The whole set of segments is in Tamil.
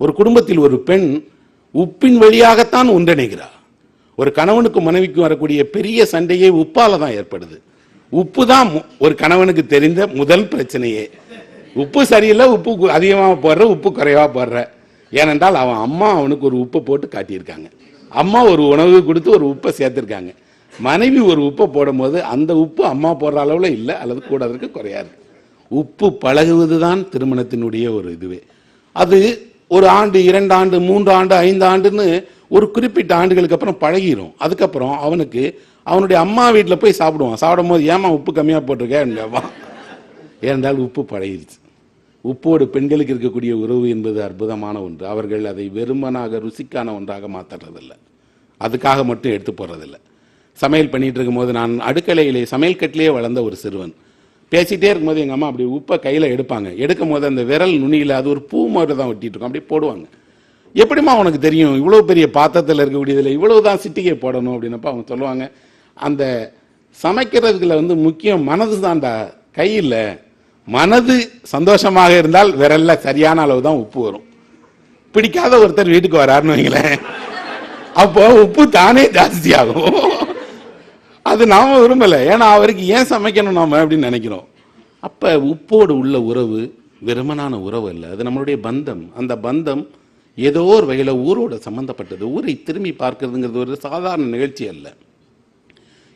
ஒரு குடும்பத்தில் ஒரு பெண் உப்பின் வழியாகத்தான் ஒன்றிணைகிறார் ஒரு கணவனுக்கும் மனைவிக்கும் வரக்கூடிய பெரிய சண்டையே உப்பால தான் ஏற்படுது. உப்பு தான் ஒரு கணவனுக்கு தெரிந்த முதல் பிரச்சனையே. உப்பு சரியில்லை உப்பு அதிகமாக போடுற உப்பு குறைவாக போடுற. ஏனென்றால் அவன் அம்மா அவனுக்கு ஒரு உப்பை போட்டு காட்டியிருக்காங்க. அம்மா ஒரு உணவு கொடுத்து ஒரு உப்பை சேர்த்திருக்காங்க. மனைவி ஒரு உப்பை போடும்போது அந்த உப்பு அம்மா போடுற அளவில் இல்லை அல்லது கூட இருக்கு. குறையாது உப்பு பழகுவது தான் திருமணத்தினுடைய ஒரு இதுவே. அது ஒரு ஆண்டு இரண்டு ஆண்டு மூன்று ஆண்டு ஐந்து ஆண்டுன்னு ஒரு குறிப்பிட்ட ஆண்டுகளுக்கு அப்புறம் பழகிரும். அதுக்கப்புறம் அவனுக்கு அவனுடைய அம்மா வீட்டில் போய் சாப்பிடுவான். சாப்பிடும் போது ஏமா உப்பு கம்மியாக போட்டிருக்கேன் கேட்பான் ஏனென்றால் உப்பு பழகிருச்சு. உப்போடு பெண்களுக்கு இருக்கக்கூடிய உறவு என்பது அற்புதமான ஒன்று. அவர்கள் அதை வெறுமனாக ருசிக்கான ஒன்றாக மாற்றுறதில்லை. அதுக்காக மட்டும் எடுத்து போடுறதில்ல சமையல் பண்ணிகிட்டு இருக்கும்போது நான் அடுக்கலையிலே சமையல் கட்டிலேயே வளர்ந்த ஒரு சிறுவன். பேசிகிட்டே இருக்கும்போது எங்கள் அம்மா அப்படி உப்பை கையில் எடுப்பாங்க. எடுக்கும் போது அந்த விரல் நுனியில் அது ஒரு பூ மாதிரி தான் ஒட்டிட்டு இருக்கும். அப்படி போடுவாங்க. எப்படிம்மா உனக்கு தெரியும்? இவ்வளோ பெரிய பாத்திரத்தில் இருக்கக்கூடியதில் இவ்வளோ தான் சிட்டிகை போடணும் அப்படின்னப்ப அவங்க சொல்லுவாங்க. அந்த சமைக்கிறதுக்குள்ள வந்து முக்கியம் மனது தான்டா. கை மனது சந்தோஷமாக இருந்தால் விரல்ல சரியான அளவு தான் உப்பு வரும். பிடிக்காத ஒருத்தர் வீட்டுக்கு வராருன்னு வைங்களேன். அப்போ உப்பு தானே ஜாஸ்தியாகும். ஆகும் அது நாம விரும்பல. ஏன்னா அவருக்கு ஏன் சமைக்கணும் நாம அப்படின்னு நினைக்கிறோம். அப்ப உப்போடு உள்ள உறவு வெறுமனான உறவு அல்ல. அது நம்மளுடைய பந்தம். அந்த பந்தம் ஏதோ ஒரு வகையில் ஊரோட சம்பந்தப்பட்டது. ஊரை திரும்பி பார்க்கறதுங்கிறது ஒரு சாதாரண நிகழ்ச்சி அல்ல.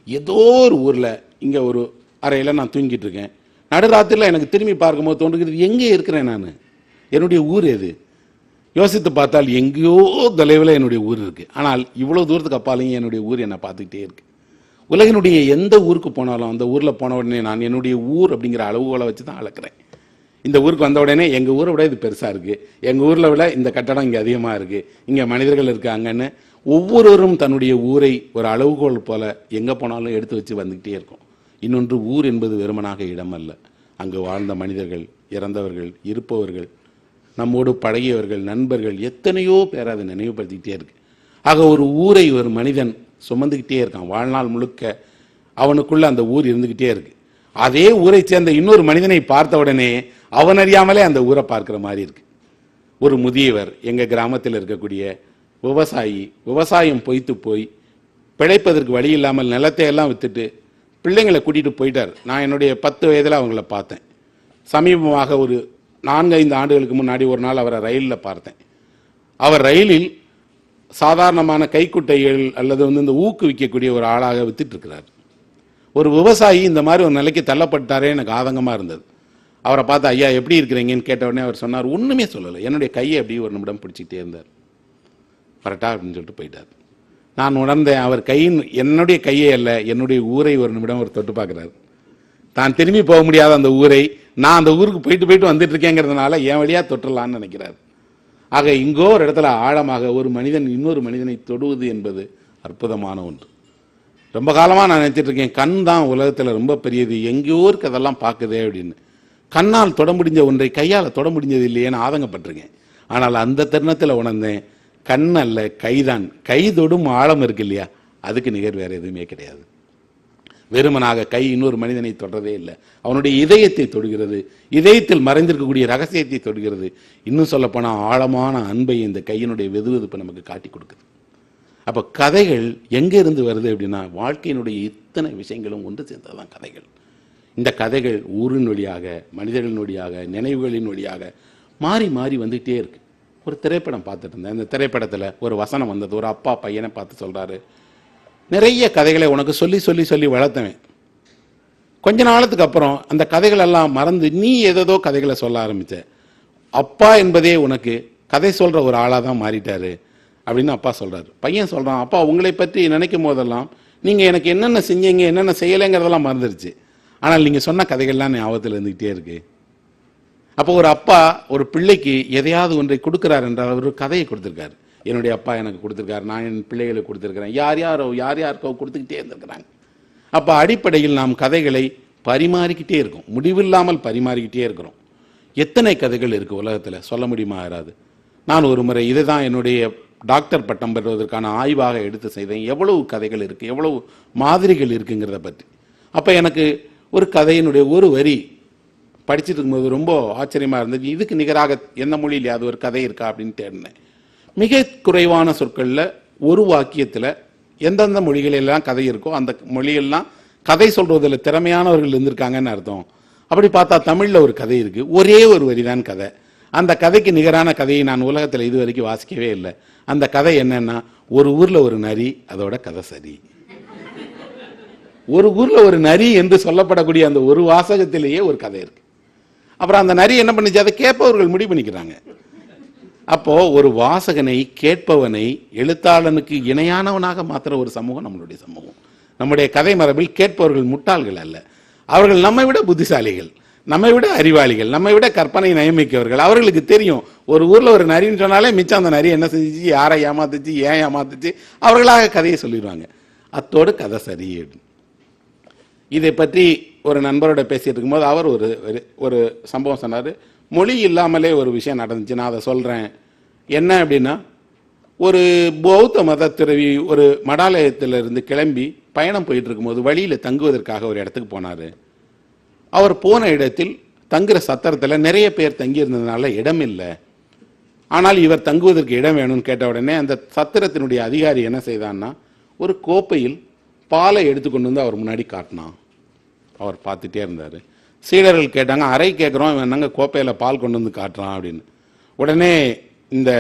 ஏதோ ஒரு ஊரில் இங்கே ஒரு அறையில் நான் தூங்கிட்டு இருக்கேன். நடுராத்திரில எனக்கு திரும்பி பார்க்கும்போது தோன்றுகிறது எங்கே இருக்கிறேன் நான்? என்னுடைய ஊர் எது? யோசித்து பார்த்தால் எங்கேயோ தொலைவில் என்னுடைய ஊர் இருக்குது ஆனால் இவ்வளோ தூரத்துக்கு அப்பாலையும் என்னுடைய ஊர் என்னை பார்த்துக்கிட்டே இருக்குது உலகினுடைய எந்த ஊருக்கு போனாலும் அந்த ஊரில் போன உடனே நான் என்னுடைய ஊர் அப்படிங்கிற அளவுகோலை வச்சு தான் அளக்குறேன். இந்த ஊருக்கு வந்த உடனே எங்கள் ஊரை விட இது பெருசாக இருக்குது எங்கள் ஊரில் விட இந்த கட்டடம் இங்கே அதிகமாக இருக்குது இங்கே மனிதர்கள் இருக்காங்கன்னு ஒவ்வொருவரும் தன்னுடைய ஊரை ஒரு அளவுகோல் போல் எங்கே போனாலும் எடுத்து வச்சு வந்துக்கிட்டே இருக்கும். இன்னொன்று ஊர் என்பது வெறுமனாக இடம் அல்ல அங்கு வாழ்ந்த மனிதர்கள் இறந்தவர்கள் இருப்பவர்கள் நம்மோடு பழகியவர்கள் நண்பர்கள் எத்தனையோ பேர் அதை நினைவுபடுத்திக்கிட்டே இருக்கு. ஆக ஒரு ஊரை ஒரு மனிதன் சுமந்துக்கிட்டே இருக்கான் வாழ்நாள் முழுக்க. அவனுக்குள்ள அந்த ஊர் இருந்துக்கிட்டே இருக்கு. அதே ஊரை சேர்ந்த இன்னொரு மனிதனை பார்த்த உடனே அவன் அறியாமலே அந்த ஊரை பார்க்குற மாதிரி இருக்கு. ஒரு முதியவர் எங்கள் கிராமத்தில் இருக்கக்கூடிய விவசாயி விவசாயம் பொய்த்து போய் பிழைப்பதற்கு வழி இல்லாமல் நிலத்தை எல்லாம் வித்துட்டு பிள்ளைங்களை கூட்டிகிட்டு போயிட்டார். நான் என்னுடைய பத்து வயதில் அவங்கள பார்த்தேன். சமீபமாக ஒரு நான்கு ஐந்து ஆண்டுகளுக்கு முன்னாடி ஒரு நாள் அவரை ரயிலில் பார்த்தேன். அவர் ரயிலில் சாதாரணமான கைக்குட்டைகள் அல்லது வந்து இந்த ஊக்குவிக்கக்கூடிய ஒரு ஆளாக வித்துட்டு இருக்கிறார் ஒரு விவசாயி இந்த மாதிரி ஒரு நிலைக்கு தள்ளப்பட்டாரே எனக்கு ஆதங்கமாக இருந்தது. அவரை பார்த்து ஐயா எப்படி இருக்கிறீங்கன்னு? கேட்ட உடனே அவர் சொன்னார் ஒன்றுமே சொல்லலை. என்னுடைய கையை அப்படி ஒரு நிமிடம் பிடிச்சிக்கிட்டே இருந்தார். வரட்டா? அப்படின்னு சொல்லிட்டு போயிட்டார். நான் உணர்ந்தேன் அவர் கையின் என்னுடைய கையே அல்ல என்னுடைய ஊரை ஒரு நிமிடம் அவர் தொட்டு பார்க்குறாரு. தான் திரும்பி போக முடியாத அந்த ஊரை நான் அந்த ஊருக்கு போயிட்டு போயிட்டு வந்துட்டு இருக்கேங்கிறதுனால என் வழியாக தொட்டுடலான்னு நினைக்கிறார். ஆக இங்கோ ஒரு இடத்துல ஆழமாக ஒரு மனிதன் இன்னொரு மனிதனை தொடுவது என்பது அற்புதமான ஒன்று. ரொம்ப காலமாக நான் நினச்சிட்ருக்கேன் கண் தான் உலகத்தில் ரொம்ப பெரியது எங்கேயோ இருக்கு அதெல்லாம் பார்க்குதே அப்படின்னு. கண்ணால் தொட முடிஞ்ச ஒன்றை கையால் தொட முடிஞ்சது இல்லையேன்னு ஆதங்கப்பட்டிருக்கேன். ஆனால் அந்த தருணத்தில் உணர்ந்தேன் கண் அல்ல கைதான். கை தொடும் ஆழம் இருக்கு இல்லையா அதுக்கு நிகர் வேறு எதுவுமே கிடையாது. வெறுமனாக கை இன்னொரு மனிதனை தொடரதே இல்லை. அவனுடைய இதயத்தை தொடுகிறது. இதயத்தில் மறைந்திருக்கக்கூடிய ரகசியத்தை தொடுகிறது. இன்னும் சொல்லப்போனால் ஆழமான அன்பை இந்த கையினுடைய வெதுவெதுப்பு நமக்கு காட்டி கொடுக்குது. அப்போ கதைகள் எங்கே இருந்து வருது அப்படின்னா வாழ்க்கையினுடைய இத்தனை விஷயங்களும் ஒன்று சேர்ந்ததுதான் கதைகள். இந்த கதைகள் ஊரின் வழியாக மனிதர்களின் வழியாக நினைவுகளின் வழியாக மாறி மாறி வந்துகிட்டே இருக்கு. ஒரு திரைப்படம் பார்த்துட்டு இருந்தேன். இந்த திரைப்படத்தில் ஒரு வசனம் வந்தது. ஒரு அப்பா பையனை பார்த்து சொல்கிறாரு நிறைய கதைகளை உனக்கு சொல்லி சொல்லி சொல்லி வளர்த்தவன். கொஞ்ச நாளத்துக்கு அப்புறம் அந்த கதைகளெல்லாம் மறந்து நீ ஏதேதோ கதைகளை சொல்ல ஆரம்பித்த அப்பா என்பதே உனக்கு கதை சொல்கிற ஒரு ஆளாக தான் மாறிட்டாரு அப்படின்னு அப்பா சொல்கிறாரு பையன் சொல்கிறான் அப்பா உங்களை பற்றி நினைக்கும் போதெல்லாம் நீங்கள் எனக்கு என்னென்ன செஞ்சீங்க என்னென்ன செய்யலைங்கிறதெல்லாம் மறந்துருச்சு. ஆனால் நீங்கள் சொன்ன கதைகள்லாம் ஞாபகத்தில் இருந்துக்கிட்டே இருக்கு. அப்போ ஒரு அப்பா ஒரு பிள்ளைக்கு எதையாவது ஒன்றை கொடுக்குறார் என்றால் அவர் ஒரு கதையை கொடுத்துருக்காரு. என்னுடைய அப்பா எனக்கு கொடுத்துருக்காரு நான் என் பிள்ளைகளுக்கு கொடுத்துருக்கிறேன். யார் யாரோ யார் யாருக்கோ கொடுத்துக்கிட்டே இருந்திருக்கிறாங்க. அப்போ அடிப்படையில் நாம் கதைகளை பரிமாறிக்கிட்டே இருக்கோம். முடிவில்லாமல் பரிமாறிக்கிட்டே இருக்கிறோம். எத்தனை கதைகள் இருக்குது உலகத்தில்? சொல்ல முடியுமா யாராவது? நான் ஒரு முறை இதை தான் என்னுடைய டாக்டர் பட்டம் பெறுவதற்கான ஆய்வாக எடுத்து செய்தேன். எவ்வளவு கதைகள் இருக்குது எவ்வளவு மாதிரிகள் இருக்குங்கிறத பற்றி. அப்போ எனக்கு ஒரு கதையினுடைய ஒரு வரி படிச்சுட்டு இருக்கும்போது ரொம்ப ஆச்சரியமாக இருந்தது. இதுக்கு நிகராக எந்த மொழியிலையாவது ஒரு கதை இருக்கா அப்படின்னு தேடினேன். மிக குறைவான சொற்களில் ஒரு வாக்கியத்தில் எந்தெந்த மொழிகளெல்லாம் கதை இருக்கோ அந்த மொழியெல்லாம் கதை சொல்றதுல திறமையானவர்கள் இருந்திருக்காங்கன்னு அர்த்தம். அப்படி பார்த்தா தமிழில் ஒரு கதை இருக்கு. ஒரே ஒரு வரிதான் கதை. அந்த கதைக்கு நிகரான கதையை நான் உலகத்தில் இது வரைக்கும் வாசிக்கவே இல்லை. அந்த கதை என்னன்னா ஒரு ஊரில் ஒரு நரி அதோட கதை சரி. ஒரு ஊரில் ஒரு நரி என்று சொல்லப்படக்கூடிய அந்த ஒரு வாசகத்திலேயே ஒரு கதை இருக்கு. அப்புறம் அந்த நரி என்ன பண்ணுச்சு? அதை கேட்பவர்கள் முடிவு பண்ணிக்கிறாங்க. அப்போ ஒரு வாசகனை கேட்பவனை எழுத்தாளனுக்கு இணையானவனாக மாத்திர ஒரு சமூகம் நம்மளுடைய சமூகம். நம்முடைய கதை மரபில் கேட்பவர்கள் முட்டாள்கள் அல்ல. அவர்கள் நம்மை விட புத்திசாலிகள் நம்மை விட அறிவாளிகள் நம்மை விட கற்பனை நயமிக்கவர்கள். அவர்களுக்கு தெரியும் ஒரு ஊர்ல ஒரு நரின்னு சொன்னாலே மிச்சம் அந்த நரி என்ன செஞ்சுச்சு யாரை ஏமாத்துச்சு ஏன் ஏமாத்துச்சு அவர்களாக கதையை சொல்லிடுவாங்க. அத்தோடு கதை சரி இதை பற்றி ஒரு நண்பரோட பேசிட்டு இருக்கும்போது அவர் ஒரு ஒரு- ஒரு சம்பவம் சொன்னார். மொழி இல்லாமலே ஒரு விஷயம் நடந்துச்சு. நான் அதை சொல்கிறேன் என்ன அப்படின்னா ஒரு பௌத்த மத துறவி ஒரு மடாலயத்திலிருந்து கிளம்பி பயணம் போயிட்டு இருக்கும்போது வழியில் தங்குவதற்காக ஒரு இடத்துக்கு போனார். அவர் போன இடத்தில் தங்குற சத்திரத்தில் நிறைய பேர் தங்கியிருந்ததுனால இடம் இல்லை. ஆனால் இவர் தங்குவதற்கு இடம் வேணும்னு கேட்ட உடனே அந்த சத்திரத்தினுடைய அதிகாரி என்ன செய்தான்னா ஒரு கோப்பையில் பாலை எடுத்துக்கொண்டு வந்து அவர் முன்னாடி காட்டினான். அவர் பார்த்துட்டே இருந்தார். சீடர்கள் கேட்டாங்க அறை கேட்குறோம் இவன் என்னங்க கோப்பையில் பால் கொண்டு வந்து காட்டுறான் அப்படின்னு. உடனே இந்த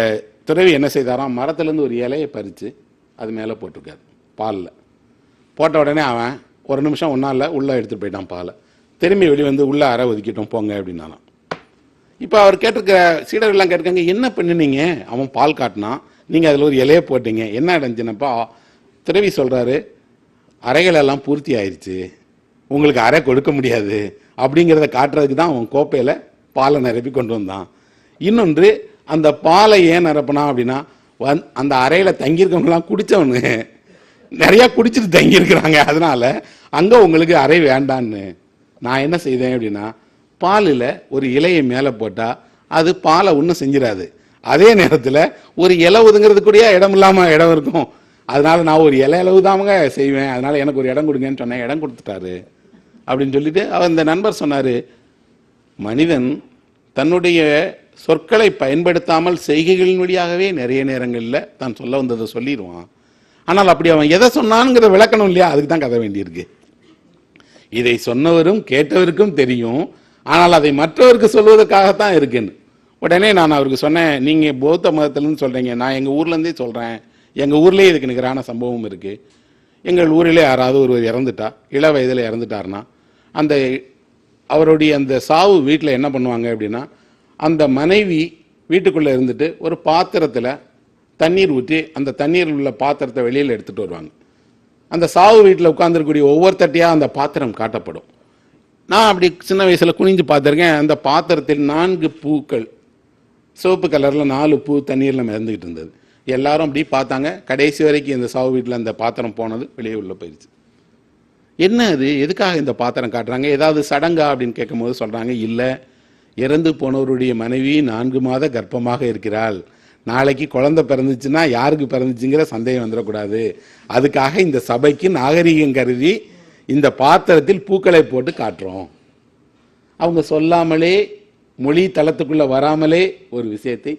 துறவி என்ன செய்தாராம் மரத்துலேருந்து ஒரு இலையை பறித்து அது மேலே போட்டிருக்காரு பாலில். போட்ட உடனே அவன் ஒரு நிமிஷம் ஒன்றால் இல்லை உள்ளே எடுத்துகிட்டு போயிட்டான் பாலை. திரும்பி வெளியே வந்து உள்ளே அறை ஒதுக்கிட்டோம் போங்க அப்படின்னாலாம் இப்போ அவர் கேட்டிருக்க சீடர்கள்லாம் கேட்டிருக்காங்க என்ன பண்ணுனீங்க? அவன் பால் காட்டினான். நீங்கள் அதில் ஒரு இலையை போட்டீங்க. என்ன அடைஞ்சினப்பா துறவி சொல்கிறாரு அறைகளெல்லாம் பூர்த்தி ஆயிடுச்சு உங்களுக்கு அறை கொடுக்க முடியாது அப்படிங்கிறத காட்டுறதுக்கு தான் அவன் கோப்பையில் பாலை நிரப்பி கொண்டு வந்தான். இன்னொன்று அந்த பாலை ஏன் நிரப்பினா அப்படின்னா வந் அந்த அறையில் தங்கியிருக்கவங்களாம் குடித்தவனு நிறையா குடிச்சிட்டு தங்கியிருக்கிறாங்க. அதனால் அங்கே உங்களுக்கு அறை வேண்டான்னு. நான் என்ன செய்தேன் அப்படின்னா பாலில் ஒரு இலையை மேலே போட்டால் அது பாலை ஒன்றும் செஞ்சிடாது அதே நேரத்தில் ஒரு இலை ஒதுங்கிறது கூடயே இடம் இல்லாமல் இடம் இருக்கும். அதனால நான் ஒரு இலை அளவு தாமங்க செய்வேன். அதனால எனக்கு ஒரு இடம் கொடுங்கன்னு சொன்னேன். இடம் கொடுத்துட்டாரு. அப்படின்னு சொல்லிட்டு அவர் இந்த நண்பர் சொன்னார் மனிதன் தன்னுடைய சொற்களை பயன்படுத்தாமல் செய்கைகளின் வழியாகவே நிறைய நேரங்களில் தான் சொல்ல வந்ததை சொல்லிடுவான். ஆனால் அப்படி அவன் எதை சொன்னானுங்கிறத விளக்கணும் இல்லையா? அதுக்கு தான் கதை வேண்டியிருக்கு. இதை சொன்னவரும் கேட்டவருக்கும் தெரியும். ஆனால் அதை மற்றவருக்கு சொல்வதற்காகத்தான் இருக்குன்னு. உடனே நான் அவருக்கு சொன்னேன் நீங்கள் பௌத்த மதத்தில்னு சொல்கிறீங்க நான் எங்கள் ஊர்லேருந்தே சொல்கிறேன் எங்கள் ஊர்லேயே இதுக்கு நிகரான சம்பவம் இருக்குது எங்கள் ஊரிலே யாராவது ஒருவர் இறந்துட்டா இள வயதில் இறந்துட்டாருன்னா அந்த அவருடைய அந்த சாவு வீட்டில் என்ன பண்ணுவாங்க அப்படின்னா அந்த மனைவி வீட்டுக்குள்ளே இருந்துட்டு ஒரு பாத்திரத்தில் தண்ணீர் ஊற்றி அந்த தண்ணீர் உள்ள பாத்திரத்தை வெளியில் எடுத்துகிட்டு வருவாங்க. அந்த சாவு வீட்டில் உட்காந்துருக்கக்கூடிய ஒவ்வொரு தட்டியாக அந்த பாத்திரம் காட்டப்படும். நான் அப்படி சின்ன வயசில் குனிஞ்சு பார்த்துருக்கேன். அந்த பாத்திரத்தில் நான்கு பூக்கள் சிவப்பு கலரில் நாலு பூ தண்ணீரில் மிதந்துக்கிட்டு இருந்தது. எல்லாரும் அப்படி பார்த்தாங்க. கடைசி வரைக்கும் இந்த சாவு வீட்டில் அந்த பாத்திரம் போனது வெளியே உள்ள போயிடுச்சு என்ன அது? எதுக்காக இந்த பாத்திரம் காட்டுறாங்க? ஏதாவது சடங்கா அப்படின்னு கேட்கும்போது சொல்கிறாங்க இல்லை இறந்து போனவருடைய மனைவி நான்கு மாத கர்ப்பமாக இருக்கிறாள். நாளைக்கு குழந்தை பிறந்துச்சுன்னா யாருக்கு பிறந்துச்சுங்கிற சந்தேகம் வந்துடக்கூடாது. அதுக்காக இந்த சபைக்கு நாகரிகம் கருதி இந்த பாத்திரத்தில் பூக்களை போட்டு காட்டுறோம். அவங்க சொல்லாமலே மொழி தளத்துக்குள்ளே வராமலே ஒரு விஷயத்தை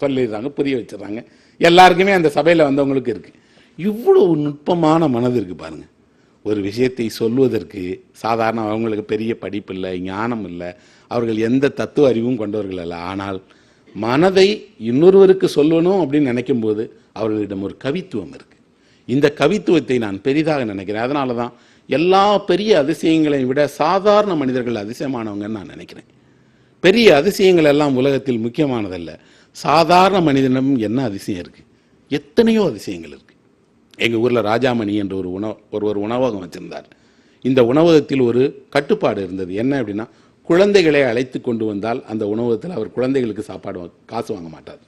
சொல்லிடுறாங்க புரிய வச்சிடுறாங்க. எல்லாருக்குமே அந்த சபையில் வந்தவங்களுக்கு இருக்குது இவ்வளவு நுட்பமான மனது இருக்குது பாருங்கள் ஒரு விஷயத்தை சொல்வதற்கு சாதாரண அவங்களுக்கு பெரிய படிப்பு இல்லை ஞானம் இல்லை அவர்கள் எந்த தத்துவ அறிவும் கொண்டவர்கள் அல்ல. ஆனால் மனதை இன்னொருவருக்கு சொல்லணும் அப்படின்னு நினைக்கும் போது அவர்களிடம் ஒரு கவித்துவம் இருக்குது இந்த கவித்துவத்தை நான் பெரிதாக நினைக்கிறேன். அதனால தான் எல்லா பெரிய அதிசயங்களையும் விட சாதாரண மனிதர்கள் அதிசயமானவங்கன்னு நான் நினைக்கிறேன். பெரிய அதிசயங்கள் எல்லாம் உலகத்தில் முக்கியமானதல்ல. சாதாரண மனிதனும் என்ன அதிசயம் இருக்குது எத்தனையோ அதிசயங்கள் இருக்குது எங்கள் ஊரில் ராஜாமணி என்ற ஒரு உணவு ஒரு ஒரு உணவகம் வச்சுருந்தார். இந்த உணவகத்தில் ஒரு கட்டுப்பாடு இருந்தது. என்ன அப்படின்னா குழந்தைகளை அழைத்து கொண்டு வந்தால் அந்த உணவகத்தில் அவர் குழந்தைகளுக்கு சாப்பாடு காசு வாங்க மாட்டார்.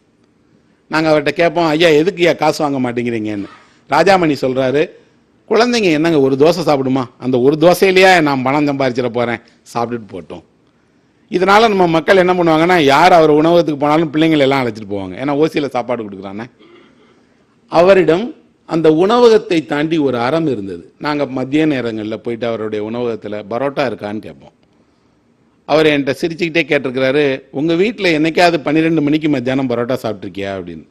நாங்கள் அவர்கிட்ட கேட்போம் ஐயா எதுக்கு ஐயா காசு வாங்க மாட்டேங்கிறீங்கன்னு? ராஜாமணி சொல்கிறாரு குழந்தைங்க என்னங்க ஒரு தோசை சாப்பிடுமா? அந்த ஒரு தோசையிலேயே நான் பணம் சம்பாரிச்சிட போகிறேன் சாப்பிட்டுட்டு போட்டோம். இதனால் நம்ம மக்கள் என்ன பண்ணுவாங்கன்னா யார் அவர் உணவகத்துக்கு போனாலும் பிள்ளைங்களை எல்லாம் அழைச்சிட்டு போவாங்க. ஏன்னா ஓசியில் சாப்பாடு கொடுக்குறானே. அவரிடம் அந்த உணவகத்தை தாண்டி ஒரு அறம் இருந்தது. நாங்கள் மதிய நேரங்களில் போயிட்டு அவருடைய உணவகத்தில் பரோட்டா இருக்கான்னு கேட்போம். அவர் என்கிட்ட சிரிச்சுக்கிட்டே கேட்டிருக்கிறாரு உங்கள் வீட்டில் என்னைக்காவது பன்னிரெண்டு மணிக்கு மத்தியானம் பரோட்டா சாப்பிட்ருக்கியா அப்படின்னு.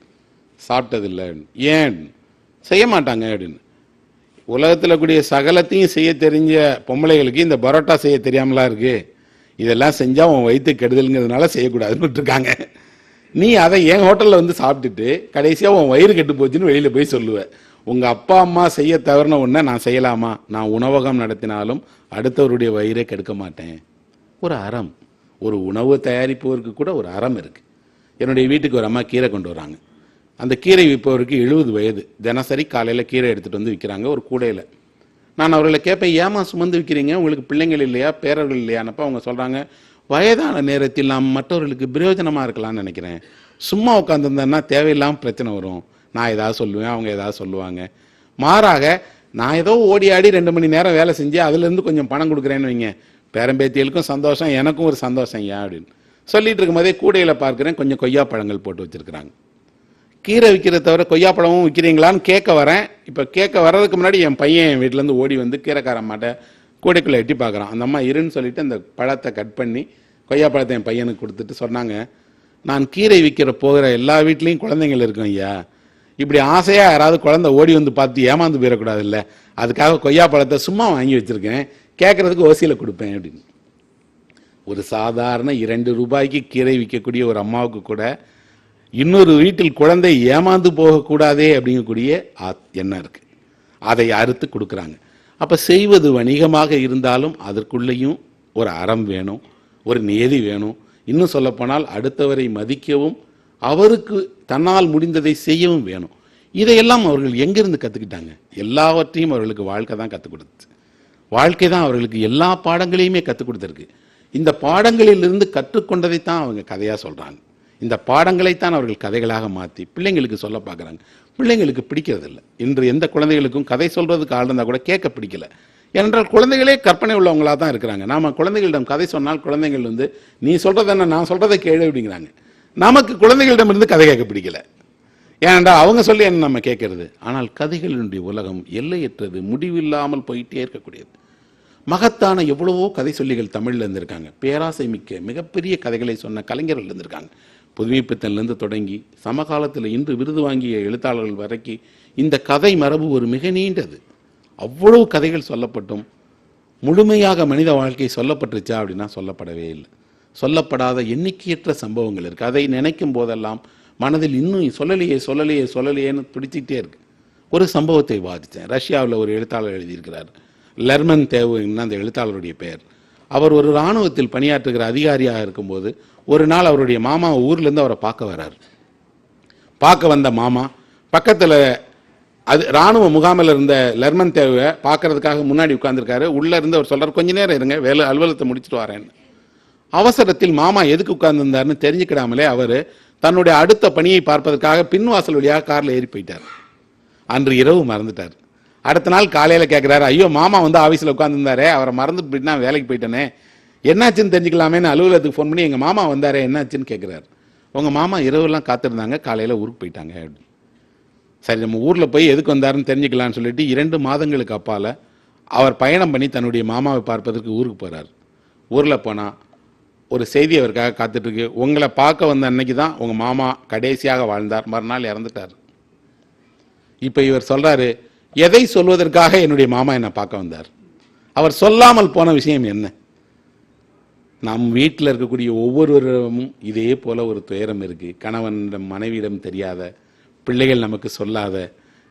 சாப்பிட்டதில்லை. ஏன்? செய்ய மாட்டாங்க. அப்படின்னு. உலகத்தில் கூடிய சகலத்தையும் செய்ய தெரிஞ்ச பொம்பளைகளுக்கு இந்த பரோட்டா செய்ய தெரியாமலாம் இருக்குது இதெல்லாம் செஞ்சால் உன் வயிற்று கெடுதலுங்கிறதுனால செய்யக்கூடாதுன்னு இருக்காங்க நீ அதை என் ஹோட்டலில் வந்து சாப்பிட்டுட்டு கடைசியாக உன் வயிறு கெட்டு போச்சுன்னு வெளியில் போய் சொல்லுவேன் உங்கள் அப்பா அம்மா செய்ய தவறின ஒன்றை நான் செய்யலாமா? நான் உணவகம் நடத்தினாலும் அடுத்தவருடைய வயிறை கெடுக்க மாட்டேன். ஒரு அறம். ஒரு உணவு தயாரிப்பவருக்கு கூட ஒரு அறம் இருக்குது என்னுடைய வீட்டுக்கு ஒரு அம்மா கீரை கொண்டு வராங்க. அந்த கீரை விற்பவருக்கு எழுபது வயது. தினசரி காலையில் கீரை எடுத்துகிட்டு வந்து விற்கிறாங்க ஒரு கூடையில். நான் அவர்களை கேட்பேன் ஏமா சுமந்து விற்கிறீங்க உங்களுக்கு பிள்ளைங்கள் இல்லையா? பேரர்கள் இல்லையானப்ப அவங்க சொல்கிறாங்க வயதான நேரத்தில் நாம் மற்றவர்களுக்கு பிரயோஜனமாக இருக்கலாம்னு நினைக்கிறேன். சும்மா உட்காந்துருந்தேன்னா தேவையில்லாமல் பிரச்சனை வரும். நான் ஏதாவது சொல்லுவேன் அவங்க ஏதாவது சொல்லுவாங்க. மாறாக நான் ஏதோ ஓடி ஆடி ரெண்டு மணி நேரம் வேலை செஞ்சு அதுலேருந்து கொஞ்சம் பணம் கொடுக்குறேன்னு வைங்க. பேரம்பேத்தியலுக்கும் சந்தோஷம் எனக்கும் ஒரு சந்தோஷம் ஏன் அப்படின்னு. சொல்லிட்டு இருக்கும்போதே கூடையில் பார்க்குறேன் கொஞ்சம் கொய்யா பழங்கள் போட்டு வச்சிருக்கிறாங்க. கீரை விற்கிறத தவிர கொய்யாப்பழமும் விற்கிறீங்களான்னு கேட்க வரேன். இப்போ கேட்க வர்றதுக்கு முன்னாடி என் பையன் என் வீட்டிலேருந்து ஓடி வந்து கீரைக்கார மாட்டை கூடைக்குள்ளே எட்டி பார்க்குறான். அந்த அம்மா இருன்னு சொல்லிட்டு அந்த பழத்தை கட் பண்ணி கொய்யாப்பழத்தை என் பையனுக்கு கொடுத்துட்டு சொன்னாங்க. நான் கீரை விற்கிற போகிற எல்லா வீட்லேயும் குழந்தைங்கள் இருக்கும் ஐயா. இப்படி ஆசையாக யாராவது குழந்தை ஓடி வந்து பார்த்து ஏமாந்து போயிடக்கூடாது இல்லை அதுக்காக கொய்யாப்பழத்தை சும்மா வாங்கி வச்சுருக்கேன். கேட்குறதுக்கு ஓசியில் கொடுப்பேன் அப்படின்னு. ஒரு சாதாரண இரண்டு ரூபாய்க்கு கீரை விற்கக்கூடிய ஒரு அம்மாவுக்கு கூட இன்னொரு வீட்டில் குழந்தை ஏமாந்து போகக்கூடாதே அப்படிங்கக்கூடிய எண்ணம் இருக்கு. அதை அறுத்து கொடுக்குறாங்க. அப்போ செய்வது வணிகமாக இருந்தாலும் அதற்குள்ளேயும் ஒரு அறம் வேணும் ஒரு நியதி வேணும். இன்னும் சொல்லப்போனால் அடுத்தவரை மதிக்கவும் அவருக்கு தன்னால் முடிந்ததை செய்யவும் வேணும். இதையெல்லாம் அவர்கள் எங்கிருந்து கற்றுக்கிட்டாங்க எல்லாவற்றையும் அவர்களுக்கு வாழ்க்கை தான் கற்றுக் கொடுத்துச்சு வாழ்க்கை தான் அவர்களுக்கு எல்லா பாடங்களையுமே கற்றுக் கொடுத்துருக்கு. இந்த பாடங்களிலிருந்து கற்றுக்கொண்டதைத்தான் அவங்க கதையாக சொல்கிறாங்க இந்த பாடங்களைத்தான் அவர்கள் கதைகளாக மாற்றி பிள்ளைங்களுக்கு சொல்ல பார்க்குறாங்க. பிள்ளைங்களுக்கு பிடிக்கிறதில்ல. இன்று எந்த குழந்தைகளுக்கும் கதை சொல்றதுக்கு ஆள் இருந்தால் கூட கேட்க பிடிக்கல. ஏனென்றால் குழந்தைகளே கற்பனை உள்ளவங்களாக தான் இருக்கிறாங்க. நாம குழந்தைகளிடம் கதை சொன்னால் குழந்தைகள் வந்து நீ சொல்கிறது என்ன? நான் சொல்றதை கேளு அப்படிங்கிறாங்க. நமக்கு குழந்தைகளிடம் இருந்து கதை கேட்க பிடிக்கல. ஏனென்றால் அவங்க சொல்லி என்ன நம்ம கேட்கறது? ஆனால் கதைகளினுடைய உலகம் எல்லையற்றது முடிவில்லாமல் போயிட்டே இருக்கக்கூடியது. மகத்தான எவ்வளவோ கதை சொல்லிகள் தமிழ்ல இருந்திருக்காங்க. பேராசை மிக்க மிகப்பெரிய கதைகளை சொன்ன கலைஞர்கள் இருந்திருக்காங்க. புதுமைப்பித்தன்லேருந்து தொடங்கி சமகாலத்தில் இன்று விருது வாங்கிய எழுத்தாளர்கள் வரைக்கும் இந்த கதை மரபு ஒரு மிக நீண்டது. அவ்வளவு கதைகள் சொல்லப்பட்டும். முழுமையாக மனித வாழ்க்கை சொல்லப்பட்டுருச்சா அப்படின்னா சொல்லப்படவே இல்லை. சொல்லப்படாத எண்ணிக்கையற்ற சம்பவங்கள் இருக்குது அதை நினைக்கும் போதெல்லாம் மனதில் இன்னும் சொல்லலையே சொல்லலையே சொல்லலையேன்னு துடிச்சிக்கிட்டே இருக்கு. ஒரு சம்பவத்தை வாதித்தேன். ரஷ்யாவில் ஒரு எழுத்தாளர் எழுதியிருக்கிறார். லெர்மன் தேவுன்னு அந்த எழுத்தாளருடைய பெயர். அவர் ஒரு இராணுவத்தில் பணியாற்றுகிற அதிகாரியாக இருக்கும்போது ஒரு நாள் அவருடைய மாமா ஊர்லேருந்து அவரை பார்க்க வர்றார் பார்க்க வந்த மாமா பக்கத்தில் அது இராணுவ முகாமில் இருந்த லெர்மன் தேவை பார்க்கறதுக்காக முன்னாடி உட்காந்துருக்காரு உள்ளே இருந்து அவர் சொல்கிறார் கொஞ்ச நேரம் இருங்க வேலை அலுவலகத்தை முடிச்சுட்டு வரேன்னு. அவசரத்தில் மாமா எதுக்கு உட்கார்ந்திருந்தாருன்னு தெரிஞ்சுக்கிடாமலே அவர் தன்னுடைய அடுத்த பணியை பார்ப்பதற்காக பின்வாசல் வழியாக காரில் ஏறி போயிட்டார். அன்று இரவு மறந்துட்டார். அடுத்த நாள் காலையில் கேட்குறாரு ஐயோ மாமா வந்து ஆஃபீஸில் உட்காந்துருந்தாரு அவரை மறந்து போயிட்டு நான் வேலைக்கு போயிட்டேனே. என்னாச்சுன்னு தெரிஞ்சுக்கலாமேன்னு அலுவலகத்துக்கு ஃபோன் பண்ணி எங்கள் மாமா வந்தாரே என்னாச்சுன்னு கேட்குறாரு உங்கள் மாமா இரவுலாம் காத்திருந்தாங்க காலையில் ஊருக்கு போயிட்டாங்க. அப்படின்னு சரி நம்ம ஊரில் போய் எதுக்கு வந்தாருன்னு தெரிஞ்சுக்கலாம்னு சொல்லிட்டு இரண்டு மாதங்களுக்கு அப்பால் அவர் பயணம் பண்ணி தன்னுடைய மாமாவை பார்ப்பதற்கு ஊருக்கு போகிறார் ஊரில் போனால் ஒரு செய்தி அவருக்காக காத்துட்ருக்கு. உங்களை பார்க்க வந்த அன்னைக்கு தான் உங்கள் மாமா கடைசியாக வாழ்ந்தார் மறுநாள் இறந்துட்டார். இப்போ இவர் சொல்கிறாரு எதை சொல்வதற்காக என்னுடைய மாமா என்னை பார்க்க வந்தார். அவர் சொல்லாமல் போன விஷயம் என்ன? நம் வீட்டில் இருக்கக்கூடிய ஒவ்வொருவரிடமும் இதே போல ஒரு துயரம் இருக்கு. கணவனிடம் மனைவியிடம் தெரியாத பிள்ளைகள் நமக்கு சொல்லாத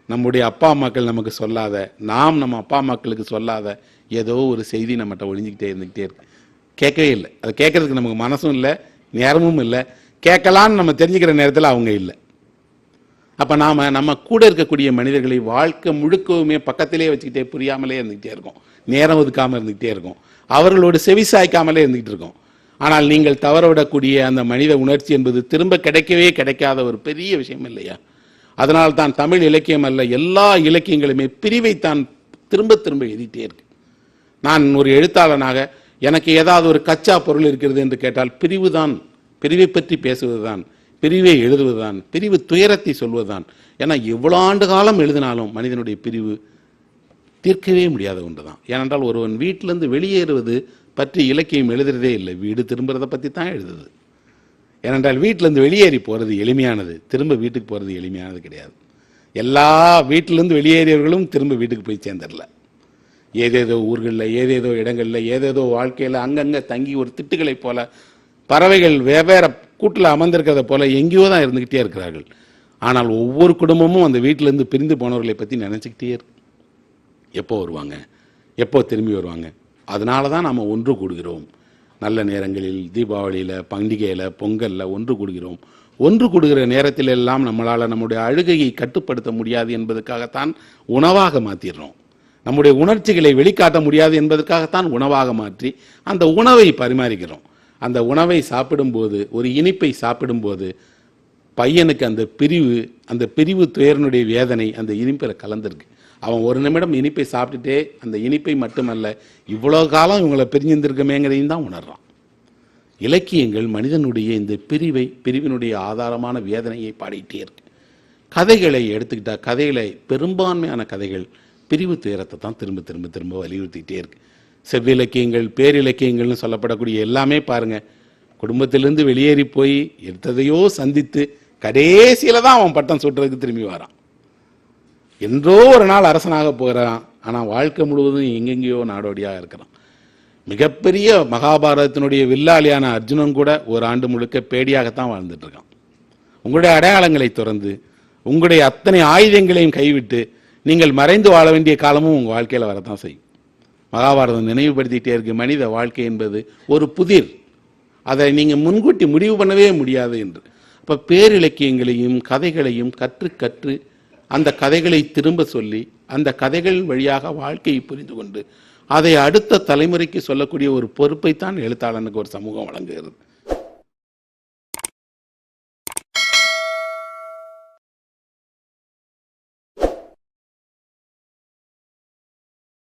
நம்முடைய அப்பா அம்மாக்கள் நமக்கு சொல்லாத நாம் நம்ம அப்பா அம்மாக்களுக்கு சொல்லாத ஏதோ ஒரு செய்தி நம்மகிட்ட ஒழிஞ்சுக்கிட்டே இருந்துக்கிட்டே இருக்கு. கேட்கவே இல்லை. அதை கேட்கறதுக்கு நமக்கு மனசும் இல்லை நேரமும் இல்லை. கேட்கலான்னு நம்ம தெரிஞ்சுக்கிற நேரத்தில் அவங்க இல்லை. அப்போ நாம் நம்ம கூட இருக்கக்கூடிய மனிதர்களை வாழ்க்கை முழுக்கவுமே பக்கத்திலே வச்சுக்கிட்டே புரியாமலே இருந்துகிட்டே இருக்கோம். நேரம் ஒதுக்காமல் இருந்துக்கிட்டே இருக்கோம். அவர்களோடு செவி சாய்க்காமலே இருக்கும் இருக்கோம். ஆனால் நீங்கள் தவறவிடக்கூடிய அந்த மனித உணர்ச்சி என்பது திரும்ப கிடைக்கவே கிடைக்காத ஒரு பெரிய விஷயம் இல்லையா? அதனால் தான் தமிழ் இலக்கியம் அல்ல எல்லா இலக்கியங்களுமே பிரிவைத்தான் திரும்ப திரும்ப எழுதிட்டே இருக்கு. நான் ஒரு எழுத்தாளனாக எனக்கு ஏதாவது ஒரு கச்சா பொருள் இருக்கிறது என்று கேட்டால் பிரிவு தான் பிரிவை பற்றி பேசுவது தான் பிரிவை எழுதுவதுதான் பிரிவு துயரத்தை சொல்வதுதான். ஏன்னா எவ்வளோ ஆண்டு காலம் எழுதினாலும் மனிதனுடைய பிரிவு தீர்க்கவே முடியாத ஒன்று தான் ஏனென்றால் ஒருவன் வீட்டிலேருந்து வெளியேறுவது பற்றி இலக்கியம் எழுதுறதே இல்லை. வீடு திரும்புறதை பற்றி தான் எழுதுது. ஏனென்றால் வீட்டிலேருந்து வெளியேறி போகிறது எளிமையானது. திரும்ப வீட்டுக்கு போகிறது எளிமையானது கிடையாது. எல்லா வீட்டிலேருந்து வெளியேறியவர்களும் திரும்ப வீட்டுக்கு போய் சேர்ந்துடல. ஏதேதோ ஊர்களில் ஏதேதோ இடங்களில் ஏதேதோ வாழ்க்கையில் அங்கங்கே தங்கி ஒரு திட்டுகளைப் போல பறவைகள் வெவ்வேறு கூட்டில் அமர்ந்திருக்கிறத போல எங்கேயோ தான் இருந்துக்கிட்டே இருக்கிறார்கள். ஆனால் ஒவ்வொரு குடும்பமும் அந்த வீட்டிலேருந்து பிரிந்து போனவர்களை பற்றி நினச்சிக்கிட்டே இருக்கு. எப்போ வருவாங்க? எப்போ திரும்பி வருவாங்க? அதனால தான் நாம் ஒன்று கூடுகிறோம். நல்ல நேரங்களில் தீபாவளியில் பண்டிகையில் பொங்கலில் ஒன்று கூடுகிறோம். ஒன்று கூடுகிற நேரத்தில் எல்லாம் நம்மளால் நம்முடைய அழுகையை கட்டுப்படுத்த முடியாது என்பதற்காகத்தான் உணவாக மாற்றிடுறோம் நம்முடைய உணர்ச்சிகளை வெளிக்காட்ட முடியாது என்பதற்காகத்தான் உணவாக மாற்றி அந்த உணவை பரிமாறிக்கிறோம். அந்த உணவை சாப்பிடும்போது ஒரு இனிப்பை சாப்பிடும்போது பையனுக்கு அந்த பிரிவு அந்த பிரிவு துயரனுடைய வேதனை அந்த இனிப்பில் கலந்துருக்கு. அவன் ஒரு நிமிடம் இனிப்பை சாப்பிட்டுட்டே அந்த இனிப்பை மட்டுமல்ல இவ்வளோ காலம் இவங்களை பிரிஞ்சிருந்திருக்கமேங்கிறதையும் தான் உணர்றான். இலக்கியங்கள் மனிதனுடைய இந்த பிரிவை பிரிவினுடைய ஆதாரமான வேதனையை பாடிட்டே இருக்கு. கதைகளை எடுத்துக்கிட்டால் கதைகளை பெரும்பான்மையான கதைகள் பிரிவு துயரத்தை தான் திரும்ப திரும்ப திரும்ப வலியுறுத்திக்கிட்டே இருக்குது செவ்விலக்கியங்கள் பேரிலக்கியங்கள்னு சொல்லப்படக்கூடிய எல்லாமே பாருங்க. குடும்பத்திலிருந்து வெளியேறி போய் எடுத்ததையோ சந்தித்து கடைசியில் தான் அவன் பட்டம் சுட்டுறதுக்கு திரும்பி வரான். என்றோ ஒரு நாள் அரசனாக போகிறான். ஆனால் வாழ்க்கை முழுவதும் எங்கெங்கேயோ நாடோடியாக இருக்கிறான். மிகப்பெரிய மகாபாரதத்தினுடைய வில்லாளியான அர்ஜுனன் கூட ஒரு ஆண்டு முழுக்க பேடியாகத்தான் வாழ்ந்துட்டுருக்கான். உங்களுடைய அடையாளங்களை துறந்து உங்களுடைய அத்தனை ஆயுதங்களையும் கைவிட்டு நீங்கள் மறைந்து வாழ வேண்டிய காலமும் உங்கள் வாழ்க்கையில் வரத்தான் செய்யும். மகாபாரதம் நினைவுபடுத்திட்டே இருக்கு. மனித வாழ்க்கை என்பது ஒரு புதிர். அதை நீங்கள் முன்கூட்டி முடிவு பண்ணவே முடியாது என்று. இப்போ பேரிலக்கியங்களையும் கதைகளையும் கற்று கற்று அந்த கதைகளை திரும்ப சொல்லி அந்த கதைகள் வழியாக வாழ்க்கையை புரிந்து கொண்டு அதை அடுத்த தலைமுறைக்கு சொல்லக்கூடிய ஒரு பொறுப்பைத்தான் எழுத்தாளனுக்கு ஒரு சமூகம் வழங்குகிறது.